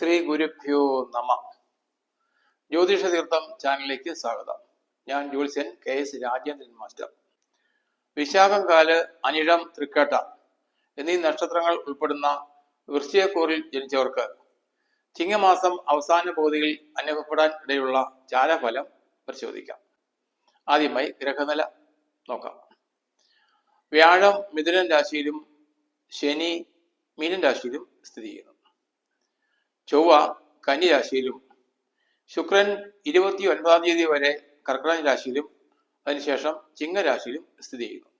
ശ്രീ ഗുരുഭ്യോ നമ. ജ്യോതിഷ തീർത്ഥം ചാനലിലേക്ക് സ്വാഗതം. ഞാൻ ജ്യോത്സ്യൻ K S Rajendran master. Vishakham കാൽ അനിഴം തൃക്കേട്ട എന്നീ നക്ഷത്രങ്ങൾ ഉൾപ്പെടുന്ന വൃശ്ചികക്കൂറിൽ ജനിച്ചവർക്ക് ചിങ്ങമാസം അവസാന പകുതിയിൽ അനുഭവപ്പെടാൻ ഇടയുള്ള ചാരഫലം പരിശോധിക്കാം. ആദ്യമായി ഗ്രഹനില നോക്കാം. വ്യാഴം മിഥുനൻ രാശിയിലും ശനി മീനൻ രാശിയിലും സ്ഥിതി ചെയ്യുന്നു. ചൊവ്വ കന്നി രാശിയിലും ശുക്രൻ ഇരുപത്തി ഒൻപതാം തീയതി വരെ കർക്കിടക രാശിയിലും അതിനുശേഷം ചിങ്ങരാശിയിലും സ്ഥിതി ചെയ്യുന്നു.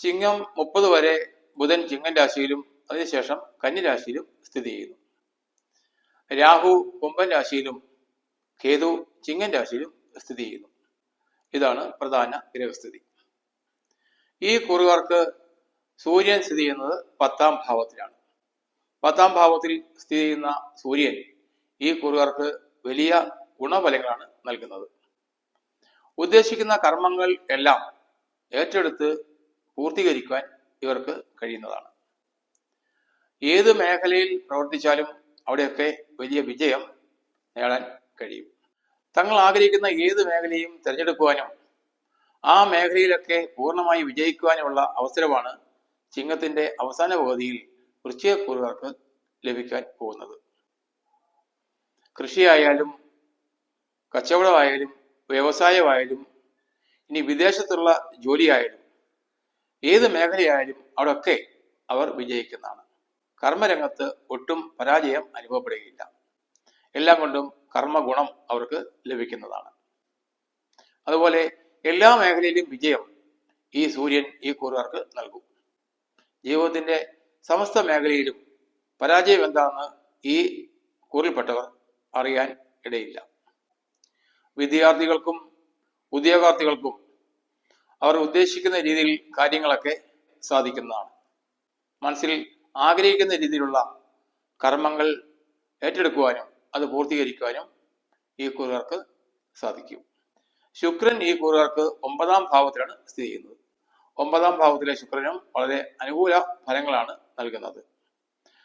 ചിങ്ങം മുപ്പത് വരെ ബുധൻ ചിങ്ങൻ രാശിയിലും അതിനുശേഷം കന്നി രാശിയിലും സ്ഥിതി ചെയ്യുന്നു. രാഹു കൊമ്പൻ രാശിയിലും കേതു ചിങ്ങൻ രാശിയിലും സ്ഥിതി ചെയ്യുന്നു. ഇതാണ് പ്രധാന ഗ്രഹസ്ഥിതി. ഈ കുറുകാർക്ക് സൂര്യൻ സ്ഥിതി ചെയ്യുന്നത് പത്താം ഭാവത്തിലാണ്. പത്താം ഭാവത്തിൽ സ്ഥിതി ചെയ്യുന്ന സൂര്യൻ ഈ കുറുകാർക്ക് വലിയ ഗുണഫലങ്ങളാണ് നൽകുന്നത്. ഉദ്ദേശിക്കുന്ന കർമ്മങ്ങൾ എല്ലാം ഏറ്റെടുത്ത് പൂർത്തീകരിക്കുവാൻ ഇവർക്ക് കഴിയുന്നതാണ്. ഏത് മേഖലയിൽ പ്രവർത്തിച്ചാലും അവിടെയൊക്കെ വലിയ വിജയം നേടാൻ കഴിയും. തങ്ങൾ ആഗ്രഹിക്കുന്ന ഏത് മേഖലയും തിരഞ്ഞെടുക്കുവാനും ആ മേഖലയിലൊക്കെ പൂർണമായി വിജയിക്കുവാനുമുള്ള അവസരമാണ് ചിങ്ങത്തിന്റെ അവസാന പകുതിയിൽ വൃശ്ചികക്കൂറുകാർക്ക് ലഭിക്കാൻ പോകുന്നത്. കൃഷിയായാലും കച്ചവടമായാലും വ്യവസായമായാലും ഇനി വിദേശത്തുള്ള ജോലിയായാലും ഏത് മേഖലയായാലും അവിടെയൊക്കെ അവർ വിജയിക്കുന്നതാണ്. കർമ്മരംഗത്ത് ഒട്ടും പരാജയം അനുഭവപ്പെടുകയില്ല. എല്ലാം കൊണ്ടും കർമ്മഗുണം അവർക്ക് ലഭിക്കുന്നതാണ്. അതുപോലെ എല്ലാ മേഖലയിലും വിജയം ഈ സൂര്യൻ ഈ കൂറുകാർക്ക് നൽകും. ജീവിതത്തിന്റെ സമസ്ത മേഖലയിലും പരാജയം എന്താണെന്ന് ഈ കൂറിൽപ്പെട്ടവർ അറിയാൻ ഇടയില്ല. വിദ്യാർത്ഥികൾക്കും ഉദ്യോഗാർത്ഥികൾക്കും അവർ ഉദ്ദേശിക്കുന്ന രീതിയിൽ കാര്യങ്ങളൊക്കെ സാധിക്കുന്നതാണ്. മനസ്സിൽ ആഗ്രഹിക്കുന്ന രീതിയിലുള്ള കർമ്മങ്ങൾ ഏറ്റെടുക്കുവാനും അത് പൂർത്തീകരിക്കുവാനും ഈ കൂറുകാർക്ക് സാധിക്കും. ശുക്രൻ ഈ കൂറുകാർക്ക് ഒമ്പതാം ഭാവത്തിലാണ് സ്ഥിതി ചെയ്യുന്നത്. ഒമ്പതാം ഭാവത്തിലെ ശുക്രനും വളരെ അനുകൂല ഫലങ്ങളാണ് നൽകുന്നത്.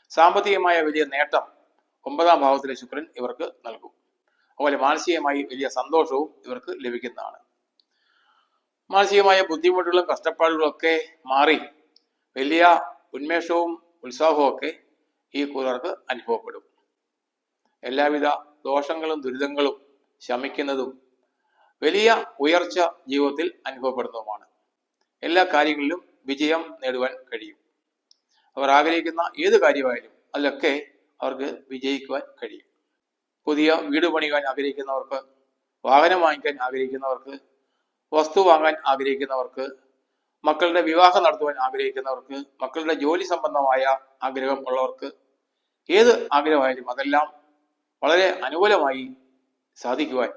സാമ്പത്തികമായ വലിയ നേട്ടം ഒമ്പതാം ഭാവത്തിലെ ശുക്രൻ ഇവർക്ക് നൽകും. അതുപോലെ മാനസികമായി വലിയ സന്തോഷവും ഇവർക്ക് ലഭിക്കുന്നതാണ്. മാനസികമായ ബുദ്ധിമുട്ടുകളും കഷ്ടപ്പാടുകളും ഒക്കെ മാറി വലിയ ഉന്മേഷവും ഉത്സാഹവും ഒക്കെ ഈ കൂലർക്ക് അനുഭവപ്പെടും. എല്ലാവിധ ദോഷങ്ങളും ദുരിതങ്ങളും ശമിക്കുന്നതും വലിയ ഉയർച്ച ജീവിതത്തിൽ അനുഭവപ്പെടുന്നതുമാണ്. എല്ലാ കാര്യങ്ങളിലും വിജയം നേടുവാൻ കഴിയും. അവർ ആഗ്രഹിക്കുന്ന ഏത് കാര്യമായാലും അതിലൊക്കെ അവർക്ക് വിജയിക്കുവാൻ കഴിയും. പുതിയ വീട് പണിയുവാൻ ആഗ്രഹിക്കുന്നവർക്ക് വാഹനം വാങ്ങിക്കാൻ ആഗ്രഹിക്കുന്നവർക്ക് വസ്തു വാങ്ങാൻ ആഗ്രഹിക്കുന്നവർക്ക് മക്കളുടെ വിവാഹം നടത്തുവാൻ ആഗ്രഹിക്കുന്നവർക്ക് മക്കളുടെ ജോലി സംബന്ധമായ ആഗ്രഹം ഉള്ളവർക്ക് ഏത് ആഗ്രഹമായാലും അതെല്ലാം വളരെ അനുകൂലമായി സാധിക്കുവാൻ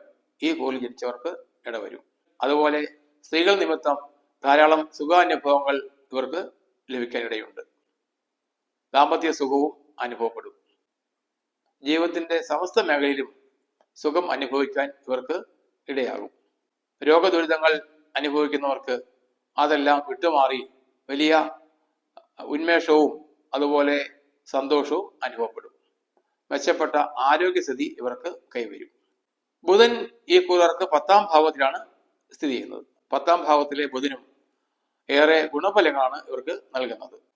ഈ കോലിൽ ജനിച്ചവർക്ക് ഇടവരും. അതുപോലെ സ്ത്രീകൾ നിമിത്തം ധാരാളം സുഖാനുഭവങ്ങൾ ഇവർക്ക് ലഭിക്കാനിടയുണ്ട്. ദാമ്പത്യ സുഖവും അനുഭവപ്പെടും. ജീവിതത്തിന്റെ സമസ്ത മേഖലയിലും സുഖം അനുഭവിക്കാൻ ഇവർക്ക് ഇടയാകും. രോഗദുരിതങ്ങൾ അനുഭവിക്കുന്നവർക്ക് അതെല്ലാം വിട്ടുമാറി വലിയ ഉന്മേഷവും അതുപോലെ സന്തോഷവും അനുഭവപ്പെടും. മെച്ചപ്പെട്ട ആരോഗ്യസ്ഥിതി ഇവർക്ക് കൈവരും. ബുധൻ ഈ കൂറുകാർക്ക് പത്താം ഭാവത്തിലാണ് സ്ഥിതി ചെയ്യുന്നത്. പത്താം ഭാവത്തിലെ ബുധനും ഏറെ ഗുണഫലങ്ങളാണ് ഇവർക്ക് നൽകുന്നത്.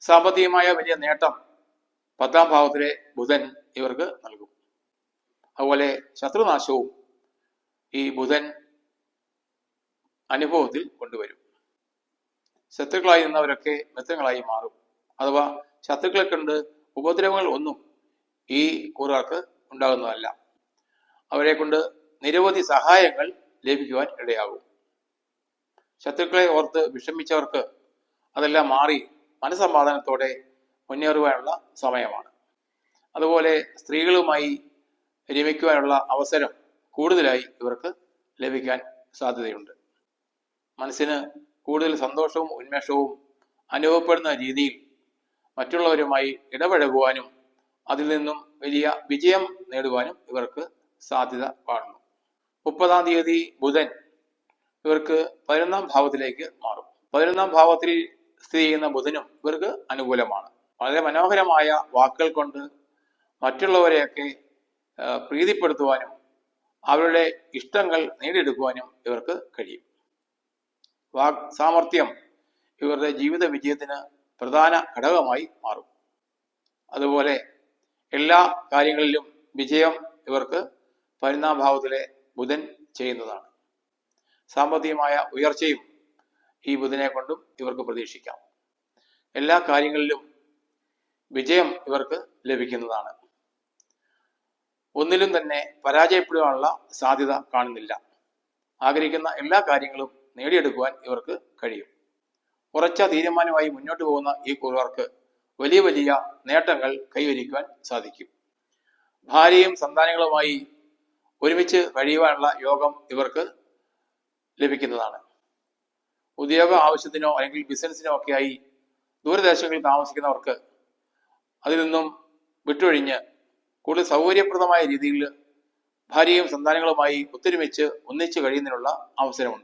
സാമ്പത്തികമായ വലിയ നേട്ടം പത്താം ഭാവത്തിലെ ബുധൻ ഇവർക്ക് നൽകും. അതുപോലെ ശത്രുനാശവും ഈ ബുധൻ അനുഭവത്തിൽ കൊണ്ടുവരും. ശത്രുക്കളായി നിന്നവരൊക്കെ മിത്രങ്ങളായി മാറും. അഥവാ ശത്രുക്കളെ കണ്ട് ഉപദ്രവങ്ങൾ ഒന്നും ഈ കൂറുകാർക്ക് ഉണ്ടാകുന്നതല്ല. അവരെ കൊണ്ട് നിരവധി സഹായങ്ങൾ ലഭിക്കുവാൻ ഇടയാകും. ശത്രുക്കളെ ഓർത്ത് വിഷമിച്ചവർക്ക് അതെല്ലാം മാറി മനസമാധാനത്തോടെ മുന്നേറുവാനുള്ള സമയമാണ്. അതുപോലെ സ്ത്രീകളുമായി രമിക്കുവാനുള്ള അവസരം കൂടുതലായി ഇവർക്ക് ലഭിക്കാൻ സാധ്യതയുണ്ട്. മനസ്സിന് കൂടുതൽ സന്തോഷവും ഉന്മേഷവും അനുഭവപ്പെടുന്ന രീതിയിൽ മറ്റുള്ളവരുമായി ഇടപഴകുവാനും അതിൽ നിന്നും വലിയ വിജയം നേടുവാനും ഇവർക്ക് സാധ്യത കാണുന്നു. മുപ്പതാം തീയതി ബുധൻ ഇവർക്ക് പതിനൊന്നാം ഭാവത്തിലേക്ക് മാറും. പതിനൊന്നാം ഭാവത്തിൽ സ്ഥിതി ചെയ്യുന്ന ബുധനും ഇവർക്ക് അനുകൂലമാണ്. വളരെ മനോഹരമായ വാക്കുകൾ കൊണ്ട് മറ്റുള്ളവരെയൊക്കെ പ്രീതിപ്പെടുത്തുവാനും അവരുടെ ഇഷ്ടങ്ങൾ നേടിയെടുക്കുവാനും ഇവർക്ക് കഴിയും. വാക് സാമർഥ്യം ഇവരുടെ ജീവിത വിജയത്തിന് പ്രധാന ഘടകമായി മാറും. അതുപോലെ എല്ലാ കാര്യങ്ങളിലും വിജയം ഇവർക്ക് പരിണാഭാവത്തിലെ ബുധൻ ചെയ്യുന്നതാണ്. സാമ്പത്തികമായ ഉയർച്ചയും ഈ ബുധനെ കൊണ്ടും ഇവർക്ക് പ്രതീക്ഷിക്കാം. എല്ലാ കാര്യങ്ങളിലും വിജയം ഇവർക്ക് ലഭിക്കുന്നതാണ്. ഒന്നിലും തന്നെ പരാജയപ്പെടുവാനുള്ള സാധ്യത കാണുന്നില്ല. ആഗ്രഹിക്കുന്ന എല്ലാ കാര്യങ്ങളും നേടിയെടുക്കുവാൻ ഇവർക്ക് കഴിയും. ഉറച്ച തീരുമാനമായി മുന്നോട്ട് പോകുന്ന ഈ കുറവർക്ക് വലിയ വലിയ നേട്ടങ്ങൾ കൈവരിക്കുവാൻ സാധിക്കും. ഭാര്യയും സന്താനങ്ങളുമായി ഒരുമിച്ച് കഴിയുവാനുള്ള യോഗം ഇവർക്ക് ലഭിക്കുന്നതാണ്. ഉദ്യോഗ ആവശ്യത്തിനോ അല്ലെങ്കിൽ ബിസിനസ്സിനോ ഒക്കെയായി ദൂരദേശങ്ങളിൽ താമസിക്കുന്നവർക്ക് അതിൽ നിന്നും വിട്ടൊഴിഞ്ഞ് കൂടുതൽ സൗകര്യപ്രദമായ രീതിയിൽ ഭാര്യയും സന്താനങ്ങളുമായി ഒത്തൊരുമിച്ച് ഒന്നിച്ചു കഴിയുന്നതിനുള്ള അവസരം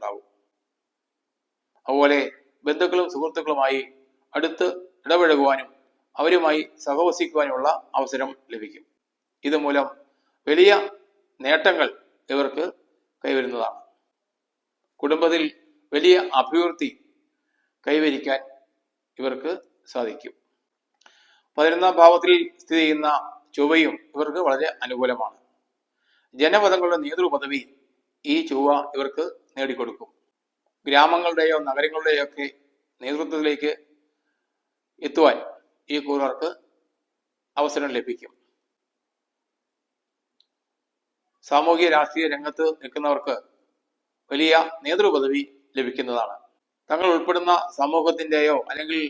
അതുപോലെ ബന്ധുക്കളും സുഹൃത്തുക്കളുമായി അടുത്ത് ഇടപഴകുവാനും അവരുമായി സഹവസിക്കുവാനുമുള്ള അവസരം ലഭിക്കും. ഇതുമൂലം വലിയ നേട്ടങ്ങൾ ഇവർക്ക് കൈവരുന്നതാണ്. കുടുംബത്തിൽ വലിയ അഭിവൃദ്ധി കൈവരിക്കാൻ ഇവർക്ക് സാധിക്കും. പതിനൊന്നാം ഭാവത്തിൽ സ്ഥിതി ചെയ്യുന്ന ചൊവ്വയും ഇവർക്ക് വളരെ അനുകൂലമാണ്. ജനപദങ്ങളുടെ നേതൃപദവി ഈ ചൊവ്വ ഇവർക്ക് നേടിക്കൊടുക്കും. ഗ്രാമങ്ങളുടെയോ നഗരങ്ങളുടെയോ ഒക്കെ നേതൃത്വത്തിലേക്ക് എത്തുവാൻ ഈ കൂറർക്ക് അവസരം ലഭിക്കും. സാമൂഹിക രാഷ്ട്രീയ രംഗത്ത് നിൽക്കുന്നവർക്ക് വലിയ നേതൃപദവി ലഭിക്കുന്നതാണ്. തങ്ങൾ ഉൾപ്പെടുന്ന സമൂഹത്തിന്റെയോ അല്ലെങ്കിൽ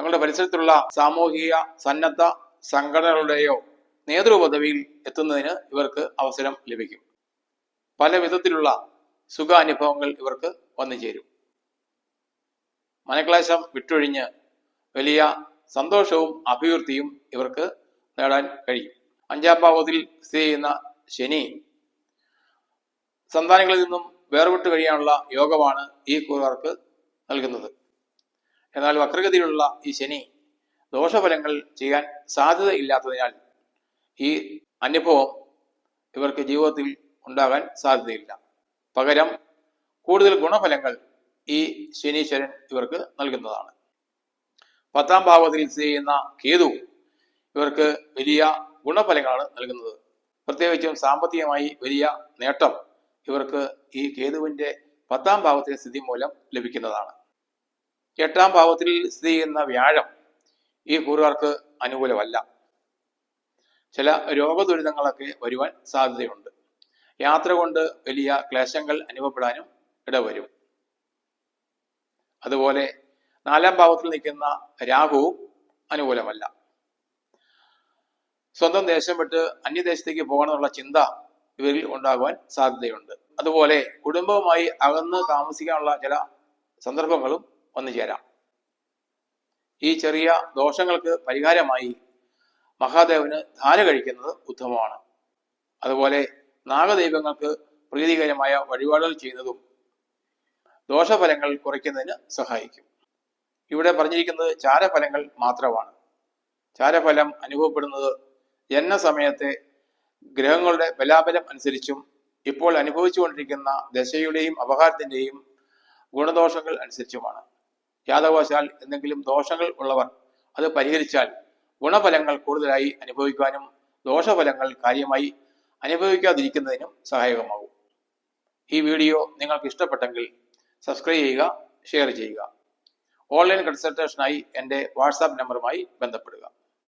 തങ്ങളുടെ പരിസരത്തുള്ള സാമൂഹിക സന്നദ്ധ സംഘടനകളുടെയോ നേതൃപദവിയിൽ എത്തുന്നതിന് ഇവർക്ക് അവസരം ലഭിക്കും. പല വിധത്തിലുള്ള സുഖാനുഭവങ്ങൾ ഇവർക്ക് വന്നു ചേരും. മനക്ലേശം വിട്ടൊഴിഞ്ഞ് വലിയ സന്തോഷവും അഭിവൃദ്ധിയും ഇവർക്ക് നേടാൻ കഴിയും. അഞ്ചാം ഭാവത്തിൽ സ്ഥിതി ചെയ്യുന്ന ശനി സന്താനങ്ങളിൽ നിന്നും വേർപെട്ട് കഴിയാനുള്ള യോഗമാണ് ഈ കൂറുകാർക്ക് നൽകുന്നത്. എന്നാൽ വക്രഗതിയിലുള്ള ഈ ശനി ദോഷഫലങ്ങൾ ചെയ്യാൻ സാധ്യതയില്ലാത്തതിനാൽ ഈ അനുഭവം ഇവർക്ക് ജീവിതത്തിൽ ഉണ്ടാകാൻ സാധ്യതയില്ല. പകരം കൂടുതൽ ഗുണഫലങ്ങൾ ഈ ശനീശ്വരൻ ഇവർക്ക് നൽകുന്നതാണ്. പത്താം ഭാവത്തിൽ സ്ഥിതി ചെയ്യുന്ന കേതു ഇവർക്ക് വലിയ ഗുണഫലങ്ങളാണ് നൽകുന്നത്. പ്രത്യേകിച്ചും സാമ്പത്തികമായി വലിയ നേട്ടം ഇവർക്ക് ഈ കേതുവിന്റെ പത്താം ഭാവത്തിലെ സ്ഥിതി മൂലം ലഭിക്കുന്നതാണ്. എട്ടാം ഭാവത്തിൽ സ്ഥിതി ചെയ്യുന്ന വ്യാഴം ഈ കൂറുകാർക്ക് അനുകൂലമല്ല. ചില രോഗദുരിതങ്ങളൊക്കെ വരുവാൻ സാധ്യതയുണ്ട്. യാത്ര കൊണ്ട് വലിയ ക്ലേശങ്ങൾ അനുഭവപ്പെടാനും ഇടവരും. അതുപോലെ നാലാം ഭാവത്തിൽ നിൽക്കുന്ന രാഹുവും അനുകൂലമല്ല. സ്വന്തം ദേശം വിട്ട് അന്യദേശത്തേക്ക് പോകണമെന്നുള്ള ചിന്ത ഇവരിൽ ഉണ്ടാകുവാൻ സാധ്യതയുണ്ട്. അതുപോലെ കുടുംബവുമായി അകന്ന് താമസിക്കാനുള്ള ചില സന്ദർഭങ്ങളും വന്നു ചേരാം. ഈ ചെറിയ ദോഷങ്ങൾക്ക് പരിഹാരമായി മഹാദേവന് ധാര കഴിക്കുന്നത് ഉത്തമമാണ്. അതുപോലെ നാഗദൈവങ്ങൾക്ക് പ്രീതികരമായ വഴിപാടുകൾ ചെയ്യുന്നതും ദോഷഫലങ്ങൾ കുറയ്ക്കുന്നതിന് സഹായിക്കും. ഇവിടെ പറഞ്ഞിരിക്കുന്നത് ചാരഫലങ്ങൾ മാത്രമാണ്. ചാരഫലം അനുഭവപ്പെടുന്നത് ജനനസമയത്തെ ഗ്രഹങ്ങളുടെ ബലാബലം അനുസരിച്ചും ഇപ്പോൾ അനുഭവിച്ചുകൊണ്ടിരിക്കുന്ന ദശയുടെയും അപഹാരത്തിന്റെയും ഗുണദോഷങ്ങൾ അനുസരിച്ചുമാണ്. ജാതകവശാൽ എന്തെങ്കിലും ദോഷങ്ങൾ ഉള്ളവർ അത് പരിഹരിച്ചാൽ ഗുണഫലങ്ങൾ കൂടുതലായി അനുഭവിക്കാനും ദോഷഫലങ്ങൾ കാര്യമായി അനുഭവിക്കാതിരിക്കുന്നതിനും സഹായകമാകും. ഈ വീഡിയോ നിങ്ങൾക്ക് ഇഷ്ടപ്പെട്ടെങ്കിൽ സബ്സ്ക്രൈബ് ചെയ്യുക ഷെയർ ചെയ്യുക. ഓൺലൈൻ കൺസൾട്ടേഷനായി എന്റെ വാട്സാപ്പ് നമ്പറുമായി ബന്ധപ്പെടുക.